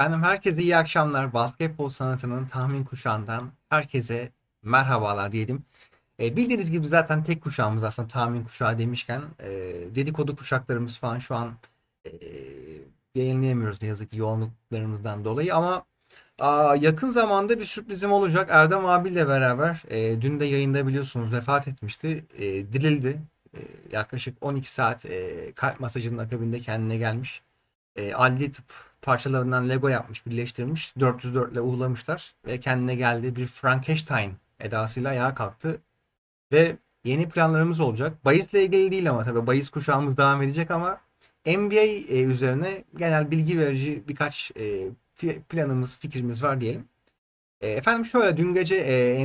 Efendim herkese iyi akşamlar. Basketbol sanatının tahmin kuşağından herkese merhabalar diyelim. E, bildiğiniz gibi zaten tek kuşağımız aslında tahmin kuşağı demişken e, dedikodu kuşaklarımız falan şu an e, yayınlayamıyoruz ne yazık ki yoğunluklarımızdan dolayı ama aa, yakın zamanda bir sürprizim olacak. Erdem abiyle beraber e, dün de yayında biliyorsunuz vefat etmişti. E, dirildi. E, yaklaşık 12 saat e, kalp masajının akabinde kendine gelmiş. E, adli tıp parçalarından Lego yapmış, birleştirmiş. 404 ile uğurlamışlar ve kendine geldi. Bir Frankenstein edasıyla ayağa kalktı. Ve yeni planlarımız olacak. Bahis'le ilgili değil ama tabii bahis kuşağımız devam edecek ama NBA e, üzerine genel bilgi verici birkaç e, planımız, fikrimiz var diyelim. E, efendim şöyle dün gece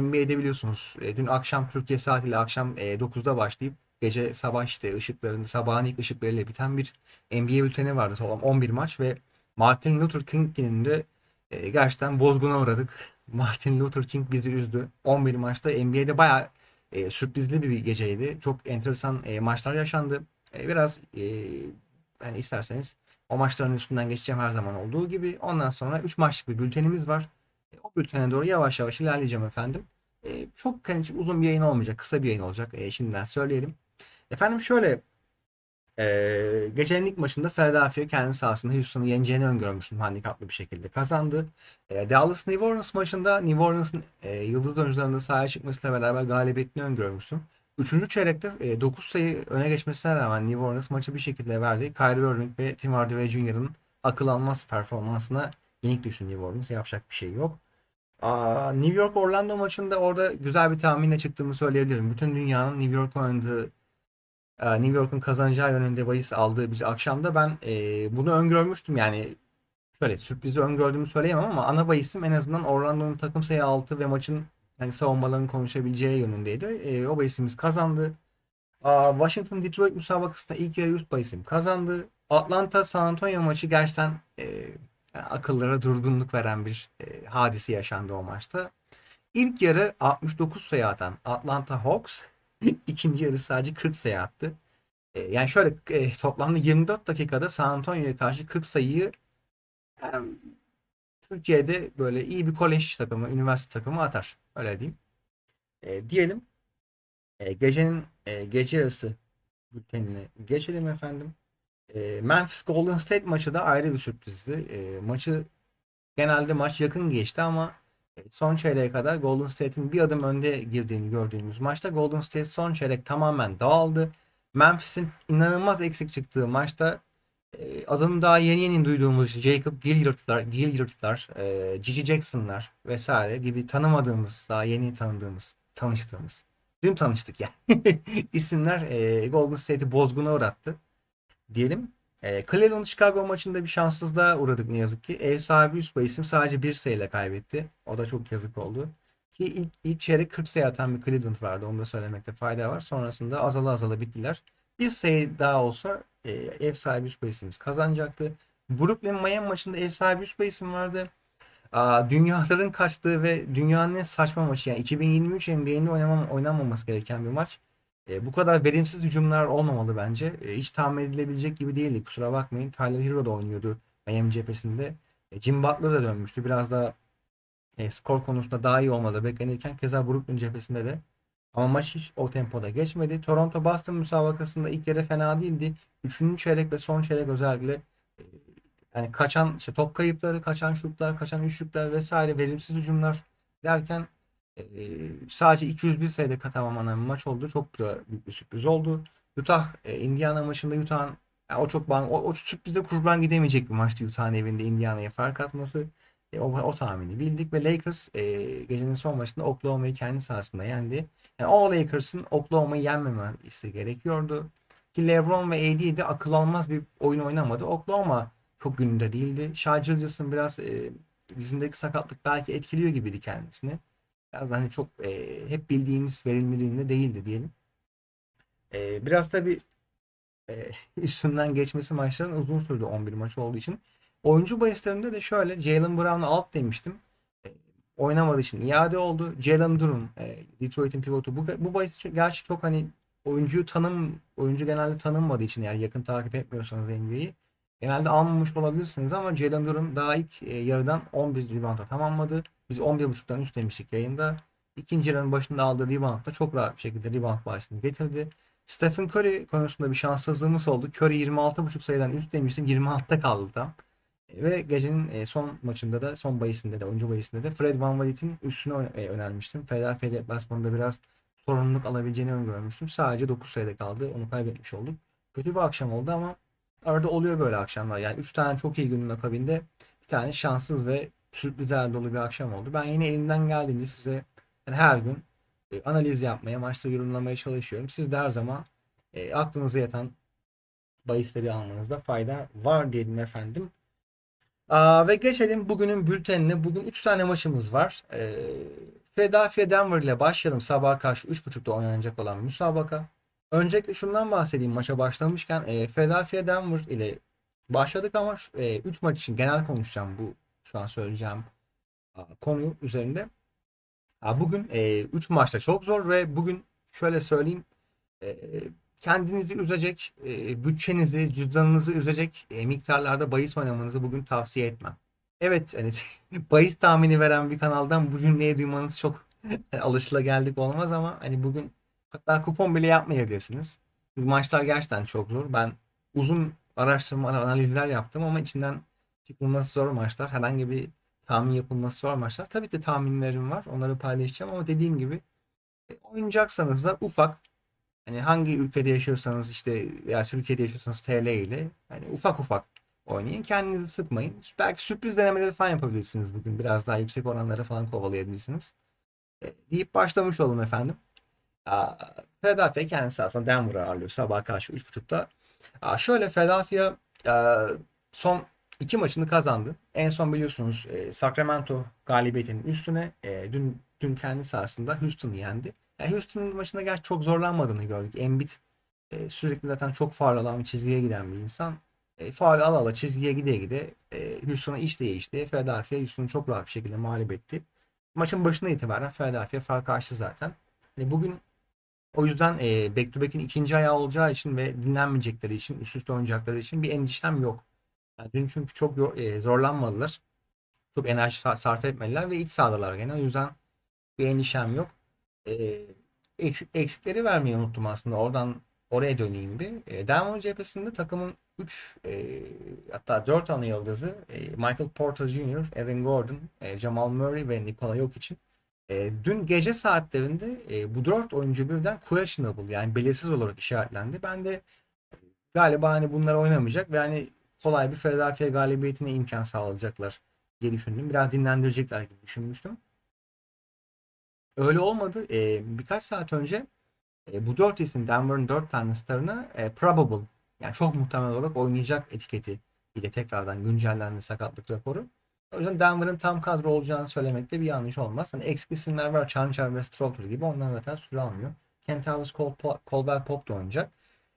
NBA'de biliyorsunuz dün akşam Türkiye saatiyle akşam e, 9'da başlayıp gece sabah işte ışıklarında sabahın ilk ışıklarıyla biten bir NBA bülteni vardı. Toplam 11 maç ve Martin Luther King gününde e, gerçekten bozguna uğradık. Martin Luther King bizi üzdü. 11 maçta NBA'de bayağı e, sürprizli bir geceydi. Çok enteresan e, maçlar yaşandı. E, biraz e, hani isterseniz o maçların üstünden geçeceğim her zaman olduğu gibi. Ondan sonra 3 maçlık bir bültenimiz var. E, o bültene doğru yavaş yavaş ilerleyeceğim efendim. E, çok hani uzun bir yayın olmayacak. Kısa bir yayın olacak. E, şimdiden söyleyelim. Efendim şöyle ee, gecenin ilk maçında Philadelphia kendi sahasında Houston'u yeneceğini öngörmüştüm handikaplı bir şekilde kazandı. Ee, Dallas New Orleans maçında New Orleans'ın e, yıldız oyuncularının sahaya çıkmasıyla beraber galibiyetini öngörmüştüm. Üçüncü çeyrekte e, 9 sayı öne geçmesine rağmen New Orleans maçı bir şekilde verdi. Kyrie Irving ve Tim Hardaway Jr.'ın akıl almaz performansına yenik düştü New Orleans. Yapacak bir şey yok. Aa, New York Orlando maçında orada güzel bir tahminle çıktığımı söyleyebilirim. Bütün dünyanın New York oynadığı New York'un kazanacağı yönünde bahis aldığı bir akşamda ben e, bunu öngörmüştüm. Yani şöyle sürprizi öngördüğümü söyleyemem ama ana bahisim en azından Orlando'nun takım sayı altı ve maçın hani savunmaların konuşabileceği yönündeydi. E, o bahisimiz kazandı. Aa, Washington Detroit müsabakasında ilk yarı üst bahisim kazandı. Atlanta San Antonio maçı gerçekten e, akıllara durgunluk veren bir e, hadise yaşandı o maçta. İlk yarı 69 sayı atan Atlanta Hawks ikinci yarı sadece 40 sayı attı. E, yani şöyle e, toplamda 24 dakikada San Antonio'ya karşı 40 sayıyı yani Türkiye'de böyle iyi bir kolej takımı, üniversite takımı atar. Öyle diyeyim. E, diyelim. E, gecenin e, gece yarısı bültenine geçelim efendim. E, Memphis Golden State maçı da ayrı bir sürprizdi. E, maçı genelde maç yakın geçti ama son çeyreğe kadar Golden State'in bir adım önde girdiğini gördüğümüz maçta Golden State son çeyrek tamamen dağıldı. Memphis'in inanılmaz eksik çıktığı maçta e, adını daha yeni yeni duyduğumuz Jacob Gilliard'lar, Gilliard'lar, e, Gigi Jackson'lar vesaire gibi tanımadığımız, daha yeni tanıdığımız, tanıştığımız, dün tanıştık yani isimler e, Golden State'i bozguna uğrattı diyelim. E, Cleveland Chicago maçında bir şanssızlığa uğradık ne yazık ki. Ev sahibi üst isim sadece bir sayıyla kaybetti. O da çok yazık oldu. Ki ilk, ilk çeyrek 40 sayı atan bir Cleveland vardı. Onu da söylemekte fayda var. Sonrasında azala azala bittiler. Bir sayı daha olsa e, ev sahibi üst isimimiz kazanacaktı. Brooklyn Miami maçında ev sahibi üst isim vardı. Aa, dünyaların kaçtığı ve dünyanın en saçma maçı yani 2023 NBA'nin oynamam, oynanmaması gereken bir maç. E, bu kadar verimsiz hücumlar olmamalı bence. E, hiç tahmin edilebilecek gibi değildi. Kusura bakmayın. Tyler Hero da oynuyordu Miami cephesinde. E, Jim Butler da dönmüştü. Biraz daha e, skor konusunda daha iyi olmalı beklenirken keza Brooklyn cephesinde de. Ama maç hiç o tempoda geçmedi. Toronto Boston müsabakasında ilk yarı fena değildi. Üçüncü çeyrek ve son çeyrek özellikle e, yani kaçan işte top kayıpları, kaçan şutlar, kaçan üçlükler vesaire verimsiz hücumlar derken sadece 201 sayıda tamamlanan bir maç oldu. Çok da büyük bir sürpriz oldu. Utah e, Indiana maçında Utah'ın ya o çok ban, o, o sürprizde kurban gidemeyecek bir maçtı Utah'ın evinde Indiana'ya fark atması. E, o, o tahmini bildik ve Lakers e, gecenin son maçında Oklahoma'yı kendi sahasında yendi. Yani o Lakers'ın Oklahoma'yı yenmemesi gerekiyordu. Ki LeBron ve AD de akıl almaz bir oyun oynamadı. Oklahoma çok gününde değildi. Shai biraz e, dizindeki sakatlık belki etkiliyor gibiydi kendisini. Biraz hani çok e, hep bildiğimiz verimliliğinde değildi diyelim. E, biraz tabii e, üstünden geçmesi maçların uzun sürdü 11 maç olduğu için. Oyuncu bahislerinde de şöyle Jalen Brown'a alt demiştim. E, oynamadığı için iade oldu. Jalen Durum, e, Detroit'in pivotu. Bu, bu bahis gerçi çok hani oyuncuyu tanım, oyuncu genelde tanınmadığı için yani yakın takip etmiyorsanız NBA'yi Genelde almamış olabilirsiniz ama Jalen Duren daha ilk e, yarıdan 11 rebound'a tamamladı. Biz 11.5'tan üst demiştik yayında. İkinci yarının başında aldığı reboundla çok rahat bir şekilde rebound bahsini getirdi. Stephen Curry konusunda bir şanssızlığımız oldu. Curry 26.5 sayıdan üst demiştim. 26'ta kaldı tam. Ve gecenin e, son maçında da son bayisinde de oyuncu bayisinde de Fred Van Vliet'in üstüne e, önermiştim. Philadelphia deplasmanında biraz sorumluluk alabileceğini öngörmüştüm. Sadece 9 sayıda kaldı. Onu kaybetmiş olduk. Kötü bir akşam oldu ama arada oluyor böyle akşamlar. Yani 3 tane çok iyi günün akabinde bir tane şanssız ve sürprizlerle dolu bir akşam oldu. Ben yine elimden geldiğince size yani her gün e, analiz yapmaya, maçta yorumlamaya çalışıyorum. Siz de her zaman e, aklınıza yatan bahisleri almanızda fayda var diyelim efendim. Aa, ve geçelim bugünün bültenine. Bugün 3 tane maçımız var. Ee, Philadelphia Denver ile başlayalım. Sabaha karşı 3.30'da oynanacak olan müsabaka. Öncelikle şundan bahsedeyim maça başlamışken. E, Philadelphia Denver ile başladık ama 3 maç için genel konuşacağım bu şu an söyleyeceğim konu üzerinde. Bugün 3 maçta çok zor ve bugün şöyle söyleyeyim e, kendinizi üzecek, e, bütçenizi, cüzdanınızı üzecek e, miktarlarda bahis oynamanızı bugün tavsiye etmem. Evet, hani bahis tahmini veren bir kanaldan bu cümleyi duymanız çok alışılageldik olmaz ama hani bugün hatta kupon bile yapmayabilirsiniz. Bu maçlar gerçekten çok zor. Ben uzun araştırma, analizler yaptım ama içinden çıkılması zor maçlar. Herhangi bir tahmin yapılması zor maçlar. Tabii ki tahminlerim var. Onları paylaşacağım ama dediğim gibi e, oynayacaksanız da ufak Hani hangi ülkede yaşıyorsanız işte veya Türkiye'de yaşıyorsanız TL ile hani ufak ufak oynayın. Kendinizi sıkmayın. Belki sürpriz denemeleri falan yapabilirsiniz bugün. Biraz daha yüksek oranlara falan kovalayabilirsiniz. E, deyip başlamış olalım efendim. Philadelphia kendisi aslında Denver'ı ağırlıyor sabah karşı 3.30'da. Aa, şöyle Philadelphia son iki maçını kazandı. En son biliyorsunuz e, Sacramento galibiyetinin üstüne e, dün dün kendi sahasında Houston'ı yendi. Yani Houston'ın maçında gerçi çok zorlanmadığını gördük. Embiid e, sürekli zaten çok faul alan bir çizgiye giden bir insan. E, faul ala ala çizgiye gide gide e, Houston'a iş diye işte Philadelphia Houston'u çok rahat bir şekilde mağlup etti. Maçın başına itibaren Philadelphia fark açtı zaten. Yani bugün o yüzden e, back to back'in ikinci ayağı olacağı için ve dinlenmeyecekleri için, üst üste oynayacakları için bir endişem yok. Yani dün çünkü çok e, zorlanmadılar. Çok enerji sa- sarf etmediler ve iç sahadalar gene. O yüzden bir endişem yok. E, eksik, eksikleri vermeyi unuttum aslında. Oradan oraya döneyim bir. E, Denver cephesinde takımın 3 e, hatta 4 ana yıldızı Michael Porter Jr., Aaron Gordon, Jamal Murray ve Nikola Jokic e, dün gece saatlerinde e, bu 4 oyuncu birden questionable yani belirsiz olarak işaretlendi. Ben de galiba hani bunlar oynamayacak ve hani kolay bir Philadelphia galibiyetine imkan sağlayacaklar diye düşündüm. Biraz dinlendirecekler gibi düşünmüştüm. Öyle olmadı. E, birkaç saat önce e, bu 4 isim Denver'ın 4 tane starına e, probable yani çok muhtemel olarak oynayacak etiketi ile tekrardan güncellendi sakatlık raporu. O yüzden Denver'ın tam kadro olacağını söylemekte bir yanlış olmaz. Hani eksik isimler var. Chanchar ve Strouter gibi. Onlar zaten süre almıyor. Kentavious Col Colwell Pop da oynayacak.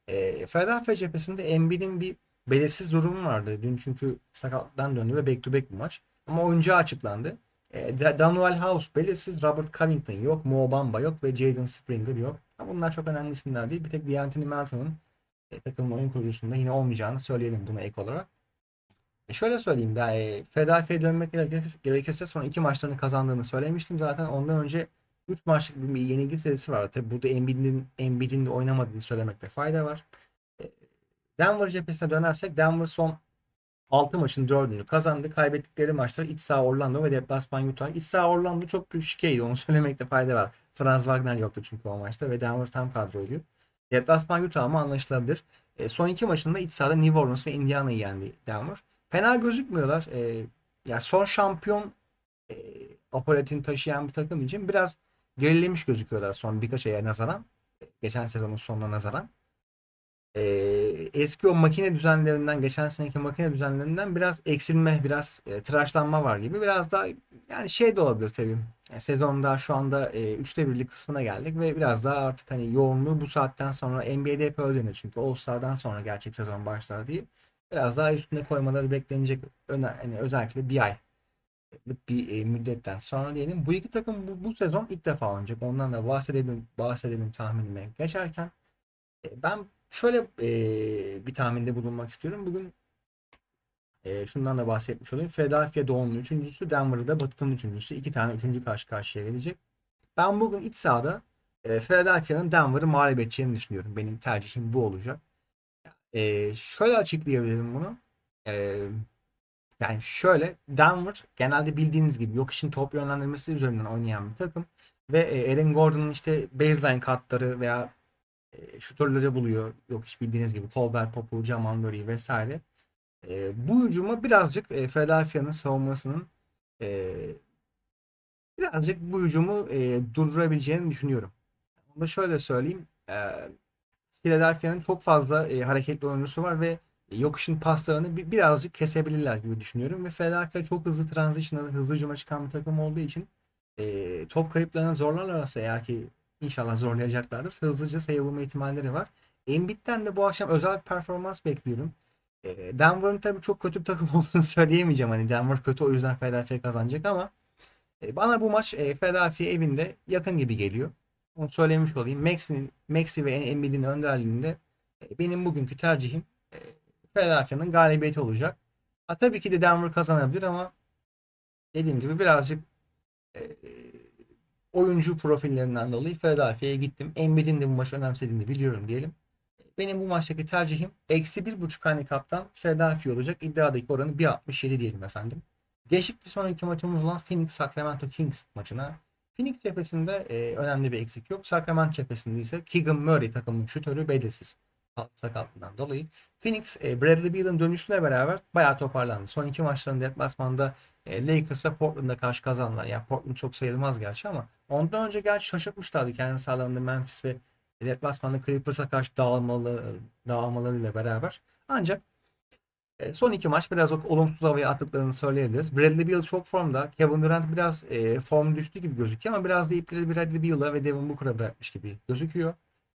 E, Philadelphia cephesinde Embiid'in bir belirsiz durumu vardı. Dün çünkü sakatlıktan döndü ve back to back bir maç. Ama oyuncu açıklandı. E, Da- Daniel House belirsiz, Robert Covington yok, Mo Bamba yok ve Jaden Springer yok. Bunlar çok önemli isimler değil. Bir tek D'Anthony Melton'un e, takımın oyun kurucusunda yine olmayacağını söyleyelim buna ek olarak. E şöyle söyleyeyim daha e, Philadelphia'ya dönmek gerekirse, son iki maçlarını kazandığını söylemiştim. Zaten ondan önce 3 maçlık bir yenilgi serisi var. Tabi burada Embiid'in Embiid'in de oynamadığını söylemekte fayda var. Denver cephesine dönersek Denver son 6 maçın 4'ünü kazandı. Kaybettikleri maçlar iç saha Orlando ve deplasman Utah. İç saha Orlando çok büyük şikeydi. Onu söylemekte fayda var. Franz Wagner yoktu çünkü o maçta ve Denver tam kadroydu. Deplasman Utah ama anlaşılabilir. E, son iki maçında iç sahada New Orleans ve Indiana'yı yendi Denver. Fena gözükmüyorlar. E, ya son şampiyon e, apoletini taşıyan bir takım için biraz gerilemiş gözüküyorlar son birkaç aya nazaran. E, Geçen sezonun sonuna nazaran. E, eski o makine düzenlerinden, geçen seneki makine düzenlerinden biraz eksilme, biraz e, tıraşlanma var gibi. Biraz daha yani şey de olabilir tabii. Yani sezon daha şu anda e, üçte birlik kısmına geldik ve biraz daha artık hani yoğunluğu bu saatten sonra NBA'de hep öyle denir çünkü All-Star'dan sonra gerçek sezon başlar diye. Biraz daha üstüne koymaları beklenecek öne, hani özellikle bir ay bir e, müddetten sonra diyelim. Bu iki takım bu, bu sezon ilk defa oynayacak. Ondan da bahsedelim, bahsedelim tahminime geçerken. E, ben şöyle e, bir tahminde bulunmak istiyorum. Bugün E, şundan da bahsetmiş olayım. Philadelphia doğumlu üçüncüsü, Denver'da Batı'nın üçüncüsü. İki tane üçüncü karşı karşıya gelecek. Ben bugün iç sahada e, Philadelphia'nın Denver'ı mağlup edeceğini düşünüyorum. Benim tercihim bu olacak. E, şöyle açıklayabilirim bunu. E, yani şöyle Denver genelde bildiğiniz gibi yok işin top yönlendirmesi üzerinden oynayan bir takım. Ve Aaron Gordon'un işte baseline katları veya e, şutörleri buluyor. Yok iş bildiğiniz gibi Colbert Popu, Jamal Murray vesaire. E, bu hücuma birazcık e, Philadelphia'nın savunmasının e, birazcık bu hücumu e, durdurabileceğini düşünüyorum. Onu da şöyle söyleyeyim. E, Philadelphia'nın çok fazla e, hareketli oyuncusu var ve yokuşun paslarını bir, birazcık kesebilirler gibi düşünüyorum. Ve Philadelphia çok hızlı transition'da hızlı hücuma çıkan bir takım olduğu için e, top kayıplarına zorlarlarsa eğer ki inşallah zorlayacaklardır. Hızlıca sayı bulma ihtimalleri var. Embiid'den de bu akşam özel bir performans bekliyorum. E, Denver'ın tabii çok kötü bir takım olduğunu söyleyemeyeceğim. Hani Denver kötü o yüzden Philadelphia kazanacak ama e, bana bu maç e, Philadelphia evinde yakın gibi geliyor. Onu söylemiş olayım. Maxi, Maxi ve Embiid'in önderliğinde e, benim bugünkü tercihim Philadelphia'nın galibiyeti olacak. Ha, tabii ki de Denver kazanabilir ama dediğim gibi birazcık oyuncu profillerinden dolayı Philadelphia'ya gittim. Embiid'in de bu maçı önemsediğini biliyorum diyelim. Benim bu maçtaki tercihim eksi bir buçuk handikaptan Philadelphia olacak. İddiadaki oranı 1.67 diyelim efendim. Geçik bir sonraki maçımız olan Phoenix Sacramento Kings maçına. Phoenix cephesinde e, önemli bir eksik yok. Sacramento cephesinde ise Keegan Murray takımın şutörü belirsiz sakatlığından dolayı. Phoenix e, Bradley Beal'ın dönüşüyle beraber bayağı toparlandı. Son iki maçların deplasmanda e, Lakers ve Portland'a karşı kazandılar. Yani Portland çok sayılmaz gerçi ama ondan önce gerçi şaşırtmışlardı kendi sahalarında Memphis ve deplasmanda Clippers'a karşı dağılmalı, dağılmalarıyla beraber. Ancak e, son iki maç biraz olumsuz havaya attıklarını söyleyebiliriz. Bradley Beal çok formda. Kevin Durant biraz e, form düştü gibi gözüküyor ama biraz da ipleri Bradley Beal'a ve Devin Booker'a bırakmış gibi gözüküyor.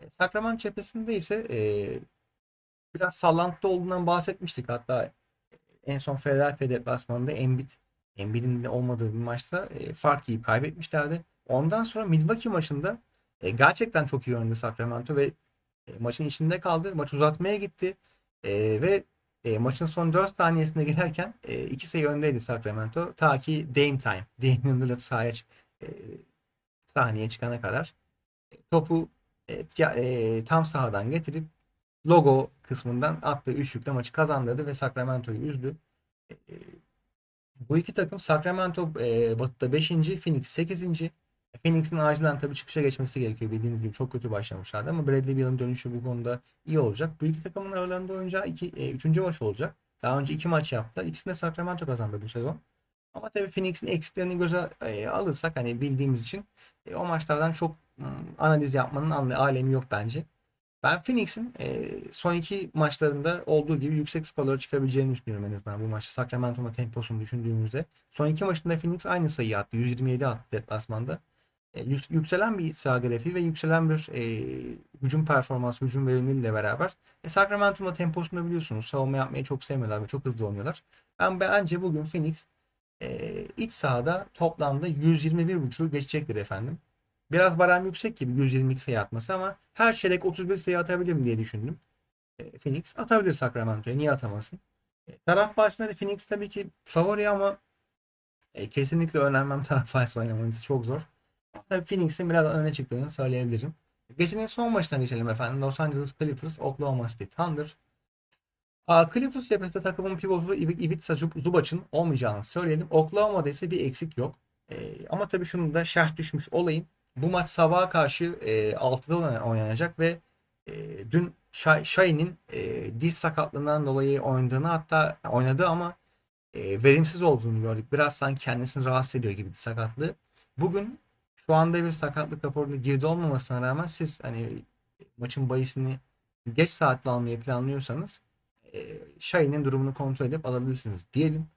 Sacramento cephesinde ise e, biraz sallantıda olduğundan bahsetmiştik. Hatta en son Philadelphia deplasmanında Embiid Embiid'in de olmadığı bir maçta e, fark yiyip kaybetmişlerdi. Ondan sonra Milwaukee maçında e, gerçekten çok iyi oynadı Sacramento ve e, maçın içinde kaldı. Maç uzatmaya gitti. E, ve e, maçın son 4 saniyesine girerken e, iki sayı öndeydi Sacramento. Ta ki Dame Time. Damian Lillard sahaya e, sahneye çıkana kadar. E, topu e, e, tam sahadan getirip logo kısmından attığı üçlükle maçı kazandırdı ve Sacramento'yu üzdü. E, bu iki takım Sacramento e, batıda 5. Phoenix 8. Phoenix'in acilen tabii çıkışa geçmesi gerekiyor. Bildiğiniz gibi çok kötü başlamışlardı ama Bradley Beal'ın dönüşü bu konuda iyi olacak. Bu iki takımın aralarında oynayacağı iki, e, üçüncü maç olacak. Daha önce iki maç yaptılar. İkisinde Sacramento kazandı bu sezon. Ama tabii Phoenix'in eksiklerini göze e, alırsak hani bildiğimiz için e, o maçlardan çok analiz yapmanın alemi yok bence. Ben Phoenix'in e, son iki maçlarında olduğu gibi yüksek skorlara çıkabileceğini düşünüyorum en azından bu maçta. Sacramento'nun temposunu düşündüğümüzde. Son iki maçında Phoenix aynı sayı attı. 127 attı deplasmanda. E, yükselen bir sağ grafiği ve yükselen bir e, hücum performansı, hücum verimliliğiyle beraber e, Sacramento'nun temposunu biliyorsunuz. Savunma yapmayı çok sevmiyorlar ve çok hızlı oynuyorlar. Ben bence bugün Phoenix e, iç sahada toplamda 121.5'u geçecektir efendim. Biraz barem yüksek gibi 122 sayı atması ama her çeyrek 31 sayı atabilir mi diye düşündüm. E, Phoenix atabilir Sacramento'ya. Niye atamasın? E, taraf de Phoenix tabii ki favori ama e, kesinlikle önermem taraf bahsi oynamanız çok zor. Tabii Phoenix'in biraz öne çıktığını söyleyebilirim. Gecenin son maçına geçelim efendim. Los Angeles Clippers, Oklahoma City Thunder. Aa, Clippers cephesinde takımın pivotu Ivica Zubac'ın olmayacağını söyleyelim. Oklahoma'da ise bir eksik yok. Ee, ama tabii şunu da şerh düşmüş olayım. Bu maç sabaha karşı e, 6'da oynanacak ve e, dün Shai'nin e, diz sakatlığından dolayı oynadığını hatta oynadı ama e, verimsiz olduğunu gördük. Biraz sanki kendisini rahatsız ediyor gibi sakatlığı. Bugün şu anda bir sakatlık raporunda girdi olmamasına rağmen siz hani maçın bayisini geç saatte almayı planlıyorsanız e, Shai'nin durumunu kontrol edip alabilirsiniz diyelim.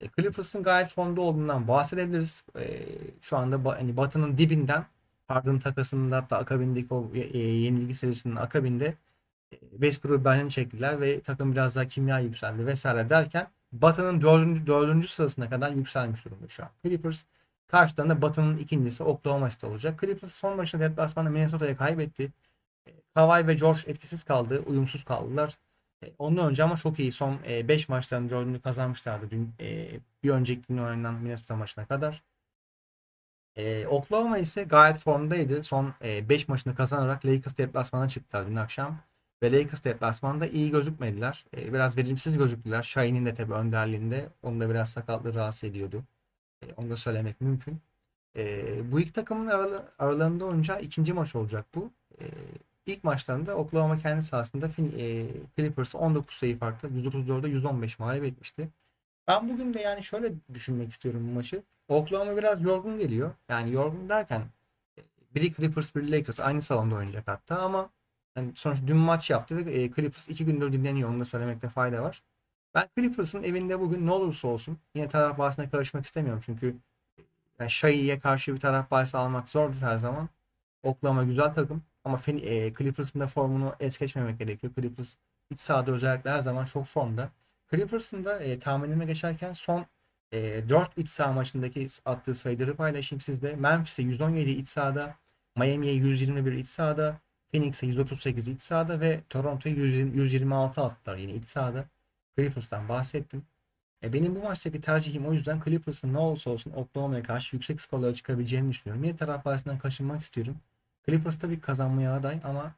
E, Clippers'ın gayet formda olduğundan bahsedebiliriz. E, şu anda hani Batı'nın dibinden Harden takasında hatta akabindeki o e, yenilgi serisinin akabinde e, Westbrook'u benden çektiler ve takım biraz daha kimya yükseldi vesaire derken Batı'nın dördüncü, dördüncü sırasına kadar yükselmiş durumda şu an. Clippers karşılarında Batı'nın ikincisi Oklahoma City olacak. Clippers son maçında deplasmanda Minnesota'ya kaybetti. E, Kawhi ve George etkisiz kaldı. Uyumsuz kaldılar. E, Ondan önce ama çok iyi. Son 5 maçtan 4'ünü kazanmışlardı. Dün e, bir önceki gün oynanan Minnesota maçına kadar. E, Oklahoma ise gayet formdaydı. Son 5 maçını kazanarak Lakers deplasmana çıktılar dün akşam. Ve Lakers deplasmanda iyi gözükmediler. E, biraz verimsiz gözüktüler. Şahin'in de tabii önderliğinde. Onu da biraz sakatlığı rahatsız ediyordu. E, onu da söylemek mümkün. E, bu iki takımın aralı- aralarında oynayacağı ikinci maç olacak bu. E, ilk maçlarında Oklahoma kendi sahasında Fin- e, Clippers'ı 19 sayı farklı 134'e 115 mağlup etmişti. Ben bugün de yani şöyle düşünmek istiyorum bu maçı. Oklahoma biraz yorgun geliyor. Yani yorgun derken e, biri Clippers biri Lakers aynı salonda oynayacak hatta ama yani sonuçta dün maç yaptı ve e, Clippers iki gündür dinleniyor. Onu da söylemekte fayda var. Ben Clippers'ın evinde bugün ne olursa olsun yine taraf bahsine karışmak istemiyorum. Çünkü yani Shai'ye karşı bir taraf bahsi almak zordur her zaman. Oklahoma güzel takım ama e, Clippers'ın da formunu es geçmemek gerekiyor. Clippers iç sahada özellikle her zaman çok formda. Clippers'ın da e, tahminime geçerken son e, 4 iç saha maçındaki attığı sayıları paylaşayım sizde. Memphis'e 117 iç sahada, Miami'ye 121 iç sahada, Phoenix'e 138 iç sahada ve Toronto'ya 120 126 attılar yine iç sahada. Clippers'tan bahsettim. E, benim bu maçtaki tercihim o yüzden Clippers'ın ne olursa olsun Oklahoma'ya karşı yüksek skorlara çıkabileceğini düşünüyorum. Yine taraf bahsinden kaçınmak istiyorum. Clippers tabii kazanmaya aday ama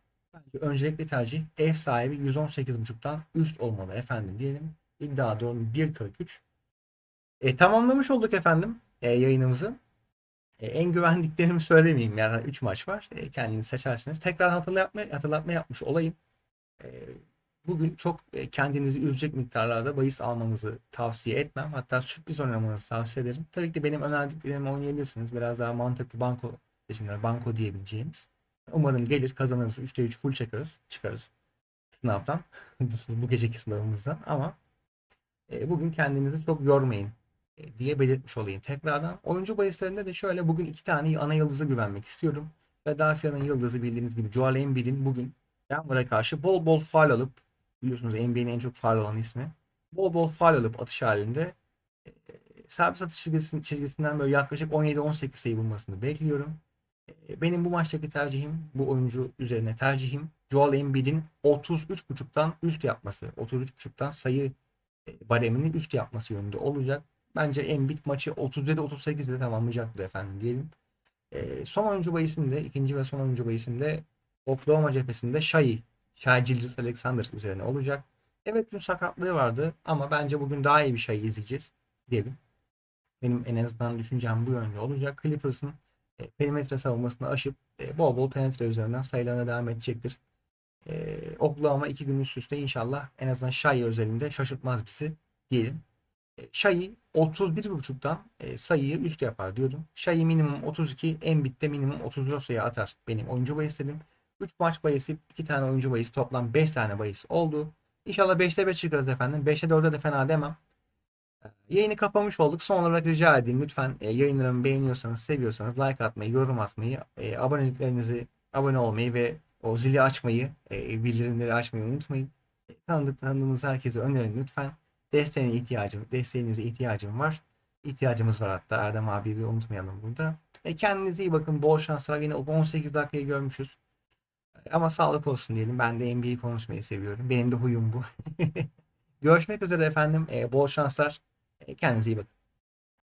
öncelikli tercih ev sahibi 118.5'tan üst olmalı efendim diyelim. İddia doğru 1.43. E, tamamlamış olduk efendim e, yayınımızı. E, en güvendiklerimi söylemeyeyim. Yani 3 maç var. E, kendiniz seçersiniz. Tekrar hatırlatma, hatırlatma yapmış olayım. E, bugün çok e, kendinizi üzecek miktarlarda bahis almanızı tavsiye etmem. Hatta sürpriz oynamanızı tavsiye ederim. Tabii ki benim önerdiklerimi oynayabilirsiniz. Biraz daha mantıklı banko seçimler, banko diyebileceğimiz. Umarım gelir kazanırız. 3'te 3 full çekarız. Çıkarız sınavdan. bu geceki sınavımızdan. Ama e, bugün kendinizi çok yormayın e, diye belirtmiş olayım tekrardan. Oyuncu bahislerinde de şöyle bugün iki tane ana yıldıza güvenmek istiyorum. Philadelphia'nın yıldızı bildiğiniz gibi Joel Embiid'in bugün Denver'a karşı bol bol faul alıp biliyorsunuz NBA'nin en çok faul olan ismi. Bol bol faul alıp atış halinde e, servis atış çizgisi- çizgisinden böyle yaklaşık 17-18 sayı bulmasını bekliyorum. Benim bu maçtaki tercihim, bu oyuncu üzerine tercihim Joel Embiid'in 33.5'tan üst yapması, 33.5'tan sayı baremini üst yapması yönünde olacak. Bence Embiid maçı 37-38 ile tamamlayacaktır efendim diyelim. E, son oyuncu bahisinde, ikinci ve son oyuncu bahisinde Oklahoma cephesinde Shai, Shai Alexander üzerine olacak. Evet dün sakatlığı vardı ama bence bugün daha iyi bir şey izleyeceğiz diyelim. Benim en azından düşüncem bu yönde olacak. Clippers'ın e, perimetre savunmasını aşıp e, bol bol penetre üzerinden sayılarına devam edecektir. E, Oklahoma iki gün üst üste inşallah en azından Shai özelinde şaşırtmaz bizi diyelim. E, Shai 31.5'tan e, sayıyı üst yapar diyorum. Shai minimum 32, Embiid'de minimum 34 sayı atar. Benim oyuncu bahislerim. 3 maç bahisi, 2 tane oyuncu bahis toplam 5 tane bahis oldu. İnşallah 5'te 5 çıkarız efendim. 5'te 4'e de fena demem. E, Yayını kapamış olduk. Son olarak rica edeyim lütfen e, yayınlarımı beğeniyorsanız, seviyorsanız like atmayı, yorum atmayı, e, aboneliklerinizi abone olmayı ve o zili açmayı, e, bildirimleri açmayı unutmayın. E, tanıdık tanıdığınız herkese önerin lütfen. Desteğine ihtiyacım, desteğinize ihtiyacım var. İhtiyacımız var hatta Erdem abiyi de unutmayalım burada. E, kendinize iyi bakın. Bol şanslar. Yine 18 dakikayı görmüşüz. E, Ama sağlık olsun diyelim. Ben de NBA konuşmayı seviyorum. Benim de huyum bu. Görüşmek üzere efendim. E, bol şanslar. E, kendinize iyi bakın.